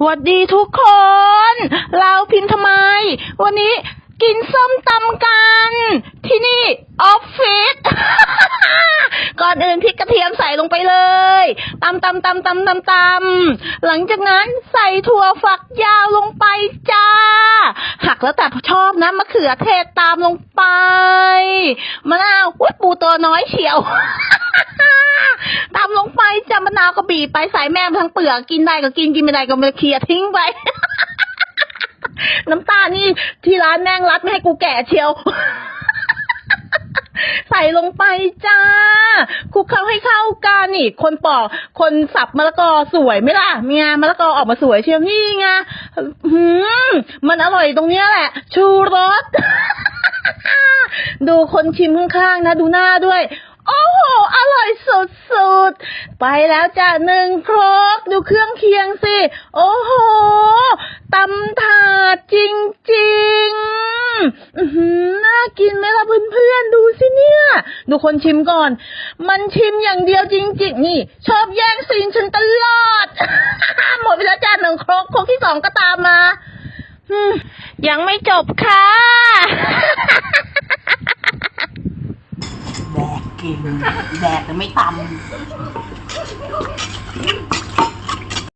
หวัดดีทุกคน เราพิมพ์ทำไม วันนี้กินส้มตำกัน ที่นี่ออฟฟิศ ก่อนอื่นพริกกระเทียมใส่ลงไปเลยตำตำตำตำตำตำหลังจากนั้นใส่ถั่วฝักยาวลงไปจ้า หักแล้วแต่ชอบนะมะเขือเทศตามลงไปมะนาวอุ๊ยปูตัวน้อยเฉียว ตามลงไปจะมะ นาวก็บีบไปใส่แม่ทั้งเปลือกกินได้ก็กินกินไม่ได้ก็ไม่เคลียร์ทิ้งไป น้ำตาลนี่ที่ร้านแม่งรัดไม่ให้กูแก่เชียว ใส่ลงไปจ้าคลุกเคล้าให้เข้ากันนี่ คนปอกคนสับมะละกอสวยไหมล่ะเมียมะละกอออกมาสวยเชียวนี่ไงหืมมันอร่อยตรงเนี้ยแหละ ชูรสดูคนชิมข้างๆนะ ดูหน้าด้วย โอ้โห อร่อยสุด ไปแล้วจ้ะหนึ่งครกดูเครื่องเคียงสิ โอ้โหตำถาดจริงๆอื้อหือน่ากินไหมล่ะเพื่อนๆ ดูสิเนี่ย ดูคนชิมก่อน มันชิมอย่างเดียวจริง ๆ นี่ ชอบแย่งซีนฉันตลอด หมดไปแล้วจ้าหนึ่งครกครกที่สองก็ตามมายังไม่จบค่ะ กินแดกแต่ไม่ตำ